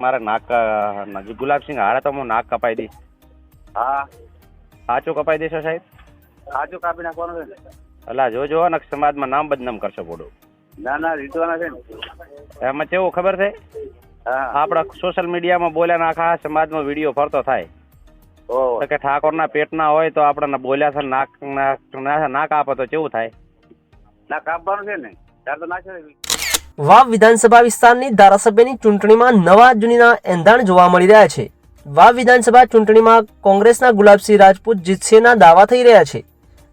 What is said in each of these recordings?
મારે નાક ગુલાબસિંહ હારા તો નાક કપાઈ દઈશ. હા. સાચું કપાઈ દેશો સાહેબ? સાચું કાપી નાખવાનું છે ને? જો જોજો ને સમાજમાં નામ બદનામ કરશો બોડો. ના ના રીતવાના છે ને. એમાં કેવું ખબર છે? હા. આપણા સોશિયલ મીડિયામાં બોલ્યા નાખા સમાજમાં વીડિયો ફરતો થાય. તો કે ઠાકોરના પેટના હોય તો આપણને બોલ્યા છે નાક નાક- ના- નાક આપો તો કેવું થાય? ના કાપવાનું છે ને. તાર તો નાખે વાવ વિધાનસભા વિસ્તારની ધારાસભ્યની ચૂંટણીમાં નવા જૂનીના એંધાણ જોવા મળી રહ્યા છે. વાવ વિધાનસભા ચૂંટણીમાં કોંગ્રેસના ગુલાબસિંહ રાજપૂત જીતશેના દાવા થઈ રહ્યા છે.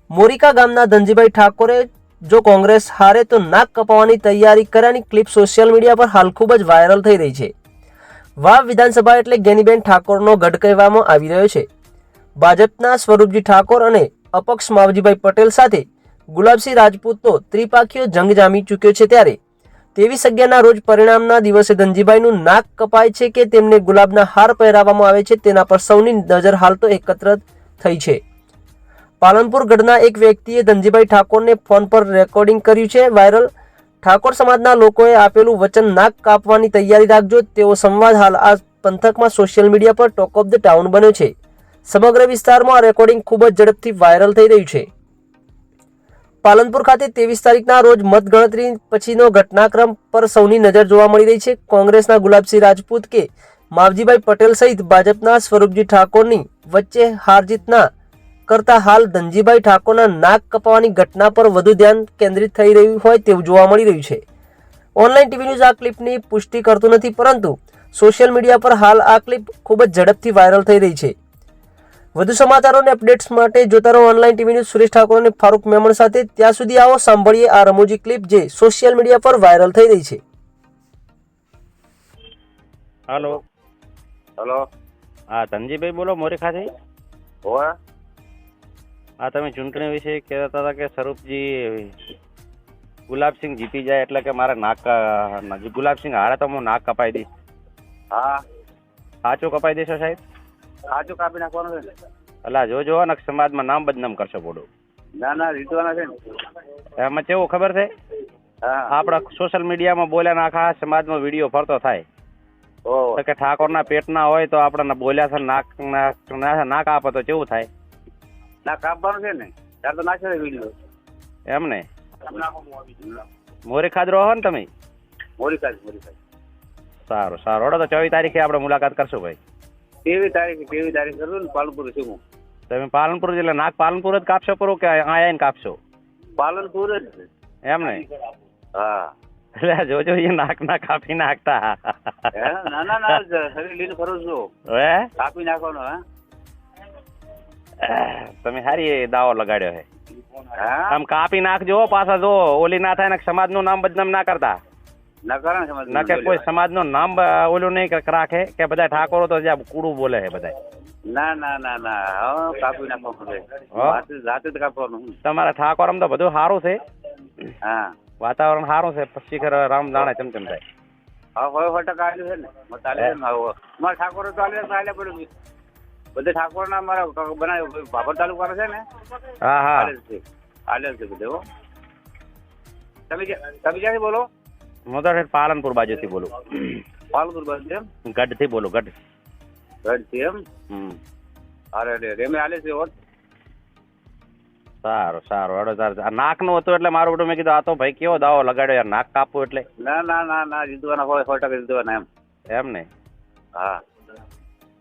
મોરિકા ગામના ધનજીભાઈ ઠાકોરે જો કોંગ્રેસ હારે તો નાક કપાવવાની તૈયારી કર્યાની ક્લિપ સોશિયલ મીડિયા પર હાલ ખૂબ જ વાયરલ થઈ રહી છે. વાવ વિધાનસભા એટલે ગેનીબેન ઠાકોરનો ગઢ કહેવામાં આવી રહ્યો છે. ભાજપના સ્વરૂપજી ઠાકોર અને અપક્ષ માવજીભાઈ પટેલ સાથે ગુલાબસિંહ રાજપૂતનો ત્રિપાખીયો જંગ જામી ચૂક્યો છે ત્યારે ત્રેવીસ અગિયારના રોજ પરિણામના દિવસે ધનજીભાઈનું નાક કપાય છે કે તેમને ગુલાબના હાર પહેરાવવામાં આવે છે તેના પર સૌની નજર હાલ તો એકત્ર થઈ છે. પાલનપુર ગઢના એક વ્યક્તિએ ધનજીભાઈ ઠાકોરને ફોન પર રેકોર્ડિંગ કર્યું છે. વાયરલ ઠાકોર સમાજના લોકોએ આપેલું વચન નાક કાપવાની તૈયારી રાખજો. તેવો સંવાદ હાલ આ પંથકમાં સોશિયલ મીડિયા પર ટોક ઓફ ધ ટાઉન બન્યો છે. સમગ્ર વિસ્તારમાં આ રેકોર્ડિંગ ખૂબ જ ઝડપથી વાયરલ થઈ રહ્યું છે. પાલનપુર ખાતે ત્રેવીસ તારીખના રોજ મતગણતરી પછીનો ઘટનાક્રમ પર સૌની નજર જોવા મળી રહી છે. કોંગ્રેસના ગુલાબસિંહ રાજપૂત કે માવજીભાઈ પટેલ સહિત ભાજપના સ્વરૂપજી ઠાકોરની વચ્ચે હારજીતના કરતા હાલ ધનજીભાઈ ઠાકોરના નાક કપાવાની ઘટના પર વધુ ધ્યાન કેન્દ્રિત થઈ રહ્યું હોય તેવું જોવા મળી રહ્યું છે. ઓનલાઈન ટીવી ન્યૂઝ આ ક્લિપની પુષ્ટિ કરતું નથી, પરંતુ સોશિયલ મીડિયા પર હાલ આ ક્લિપ ખૂબ જ ઝડપથી વાયરલ થઈ રહી છે. વધુ સમાચારો અને અપડેટ્સ માટે જોતા રહો online TV news. Suresh Thakor અને ફારૂક મેમણ સાથે ત્યાં સુધી આવો સાંભળીએ આ રમૂજી ક્લિપ જે સોશિયલ મીડિયા પર વાયરલ થઈ રહી છે. હાલો હલો હા ધનજીભાઈ બોલો મોરીખાથી હોવે હા તમે ચૂંટણી વિશે કહેતા હતા કે સ્વરૂપજી ગુલાબસિંહ જીતી જાય એટલે કે મારે નાક ગુલાબસિંહ હારે તો હું નાક કપાઈ દઈશ. હા. સાચું કપાઈ દેશો સાહેબ? કાચું કાપી નાખવાનું છે અલા જોજો ને સમાજમાં નામ બદનામ કરશો બોડું. ના ના રીતવાના છે ને. એમાં કેવું ખબર છે? આપણા સોશિયલ મીડિયામાં બોલ્યા આખા સમાજમાં વીડિયો ફરતો થાય. તો કે ઠાકોરના પેટના હોય તો આપણને બોલ્યા છે નાક ના- નાક આપો તો કેવું થાય? ના કાપવાનું છે ને? ત્યારે તો નાખે વીડિયો. એમ ને? મોરી ખાદરો હો ને તમે? મોરી ખાદ મોરી ખાદ. સારું સારું. હોડો તો ચોવીસ તારીખે આપણે મુલાકાત કરશું ભાઈ. કેવી તારીખ તેવી તારીખ કરું ને પાલનપુર છું તમે પાલનપુર એટલે નાક પાલનપુર જ કાપશો પરો કે અહીંયા આવીને કાપશો? પાલનપુર જ. એમ ને? હા. એટલે જોજો એ નાક ના કાપી નાખતા. ના ના ના શરીર લઈને ફરું છું. હે? કાપી નાખવાનો હે? તમે સારી દાવો લગાડ્યો હે. હા. આમ કાપી નાખજો પાછા જો ઓલી ના થાય ને સમાજનું નામ બદનામ ના કરતા. ના ને કે કોઈ સમાજનું નામ ઓલું નહીં રાખે કે બધા ઠાકોરો તો કુડું બોલે છે બધા ના ના ના ના. કાપી નાખવાનું તમારા ઠાકોર તો બધું સારું છે. હા. વાતાવરણ સારું છે. પછી ખર રામ જાણે ચમ ચમ થાય. હા હોય હોય ટકા આવ્યું છે ને. ને હવે. મારા ઠાકોર આલે છે, પડ્યું બધે ઠાકોર ના મારા બનાવ્યો ભાભર તાલુકાનો છે ને. હા હા. આલે છે. બધે તમે તમે ક્યાંથી બોલો? હું તો ઠેઠ પાલનપુર બાજુથી બોલું પાલનપુર બસ એમ ગઢથી બોલું ગઢ ગઢથી એમ હમ અરે અરે રેમે આલે છે હોત સારું સારું હડો તાર આ નાકનું હતું એટલે મારું બધું મેં કીધું આ તો ભાઈ કેવો દાવો લગાડ્યો યાર નાક કાપવું એટલે ના ના ના ના જીતવાના હોય સો ટકા જીતવાના એમ એમ ને હા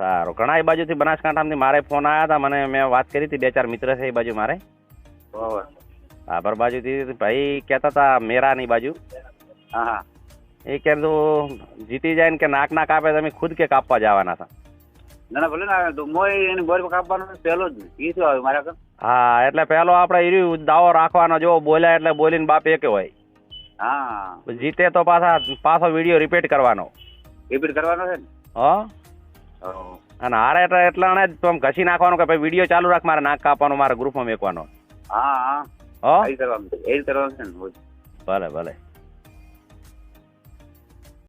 સારું ઘણા એ બાજુથી બનાસકાંઠામાંથી મારે ફોન આવ્યા હતા મને મેં વાત કરી હતી બે ચાર મિત્ર છે એ બાજુ મારે. હોવે. આભર બાજુથી ભાઈ કહેતા હતા મેરાની બાજુ. હા. હા એ કે જીતી જાય ને કે નાક ના કાપે તમે ખુદ કે કાપવા જવાના હતા? ના ના ભલે ના તો મોય એની બોર કાપવાનો પહેલો જ. એ શું આવે મારા કર હા એટલે પહેલો આપણે ઈ દાવો રાખવાનો જો બોલ્યા એટલે બોલીને બાપ એક હોય. હા. જીતે તો પાછા પાછો વીડિયો રિપીટ કરવાનો. રિપીટ કરવાનો છે ને? હો. અને હારે એટલે એટલા ને તો આમ ઘસી નાખવાનું કે ભાઈ વીડિયો ચાલુ રાખ મારે નાક કાપવાનો મારે ગ્રુપમાં મેકવાનો. હા હા. એ કરવાનું એ કરવાનું છે ને ભલે ભલે.